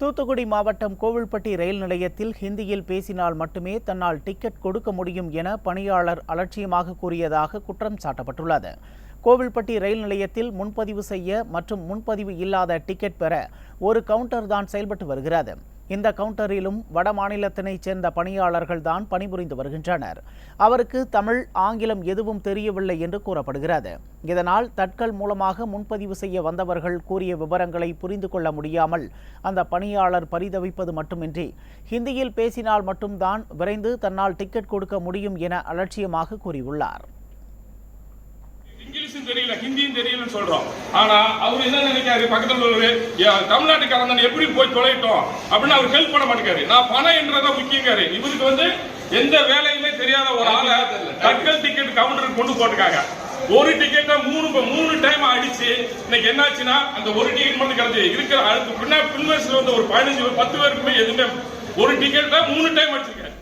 தூத்துக்குடி மாவட்டம் கோவில்பட்டி ரயில் நிலையத்தில் ஹிந்தியில் பேசினால் மட்டுமே தன்னால் டிக்கெட் கொடுக்க முடியும் என பணியாளர் அலட்சியமாக கூறியதாக குற்றம் சாட்டப்பட்டுள்ளது. கோவில்பட்டி ரயில் நிலையத்தில் முன்பதிவு செய்ய மற்றும் முன்பதிவு இல்லாத டிக்கெட் பெற ஒரு கவுண்டர் தான் செயல்பட்டு வருகிறது. இந்த கவுண்டரிலும் வட மாநிலத்தினைச் சேர்ந்த பணியாளர்கள் தான் பணிபுரிந்து வருகின்றனர். அவருக்கு தமிழ் ஆங்கிலம் எதுவும் தெரியவில்லை என்று கூறப்படுகிறது. இதனால் தட்கல் மூலமாக முன்பதிவு செய்ய வந்தவர்கள் கூறிய விவரங்களை புரிந்து கொள்ள முடியாமல் அந்த பணியாளர் பரிதவிப்பது மட்டுமின்றி ஹிந்தியில் பேசினால் மட்டும்தான் விரைந்து தன்னால் டிக்கெட் கொடுக்க முடியும் என அலட்சியமாக கூறியுள்ளார். இங்கிலீஷும் தெரியல ஹிந்தியும் தெரியலன்னு சொல்றோம். ஆனா அவர் என்ன நினைக்காரு பக்கத்துல உள்ளவரு "ஏ, தமிழ்நாட்டுக்காரன் எப்படி போய் தொலைட்டோம் அப்படின்னு அவர் ஹெல்ப் பண்ண மாட்டேங்காரு நான் பணம் என்றதான் முக்கியங்காரு இவருக்கு வந்து எந்த வேலையுமே தெரியாத ஒரு ஆளை தட்கல் டிக்கெட் கவுண்டருக்கு கொண்டு போட்டிருக்காங்க ஒரு டிக்கெட்டை மூணு மூணு டைம் அடிச்சு இன்னைக்கு என்னாச்சுன்னா அந்த ஒரு டிக்கெட் மட்டும் கிடைச்சு இருக்கிற அடுத்து பின்னா பின்வரிசையில் வந்து ஒரு பதினஞ்சு பத்து பேருக்குமே எதுவுமே ஒரு டிக்கெட்டை மூணு டைம் அடிச்சிருக்கேன்